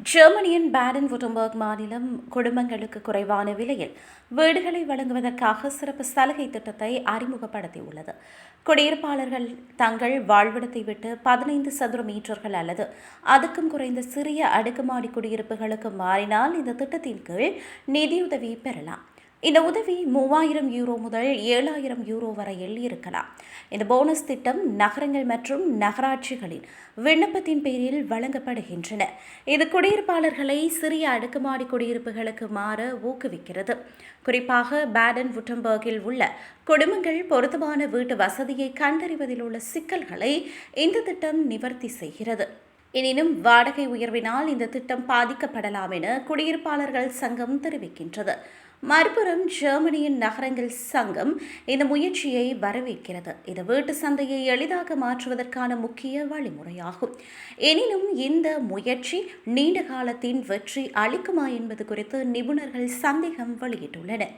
ஜெர்மனியின் பேடன் வுட்டம்பர்க் மாநிலம் குடும்பங்களுக்கு குறைவான விலையில் வீடுகளை வழங்குவதற்காக சிறப்பு சலுகை திட்டத்தை அறிமுகப்படுத்தியுள்ளது. குடியிருப்பாளர்கள் தங்கள் வாழ்விடத்தை விட்டு பதினைந்து சதுர மீட்டர்கள் அல்லது அதுக்கும் குறைந்த சிறிய அடுக்குமாடி குடியிருப்புகளுக்கு மாறினால் இந்த திட்டத்தின் கீழ் நிதியுதவி பெறலாம். இந்த உதவி மூவாயிரம் யூரோ முதல் ஏழாயிரம் யூரோ வரையில் இருக்கலாம். இந்த போனஸ் திட்டம் நகரங்கள் மற்றும் நகராட்சிகளின் விண்ணப்பத்தின் பேரில் வழங்கப்படுகின்றன. இது குடியிருப்பாளர்களை சிறிய அடுக்குமாடி குடியிருப்புகளுக்கு மாற ஊக்குவிக்கிறது. குறிப்பாக பேடன் வுட்டம்பர்கில் உள்ள குடும்பங்கள் பொருத்தமான வீட்டு வசதியை கண்டறிவதில் உள்ள சிக்கல்களை இந்த திட்டம் நிவர்த்தி செய்கிறது. எனினும் வாடகை உயர்வினால் இந்த திட்டம் பாதிக்கப்படலாம் என குடியிருப்பாளர்கள் சங்கம் தெரிவிக்கின்றது. மறுபுறம் ஜெர்மனியின் நகரங்கள் சங்கம் இந்த முயற்சியை வரவேற்கிறது. இது வீட்டு சந்தையை எளிதாக மாற்றுவதற்கான முக்கிய வழிமுறையாகும். எனினும் இந்த முயற்சி நீண்ட காலத்தின் வெற்றி அளிக்குமா என்பது குறித்து நிபுணர்கள் சந்தேகம் வெளியிட்டுள்ளனர்.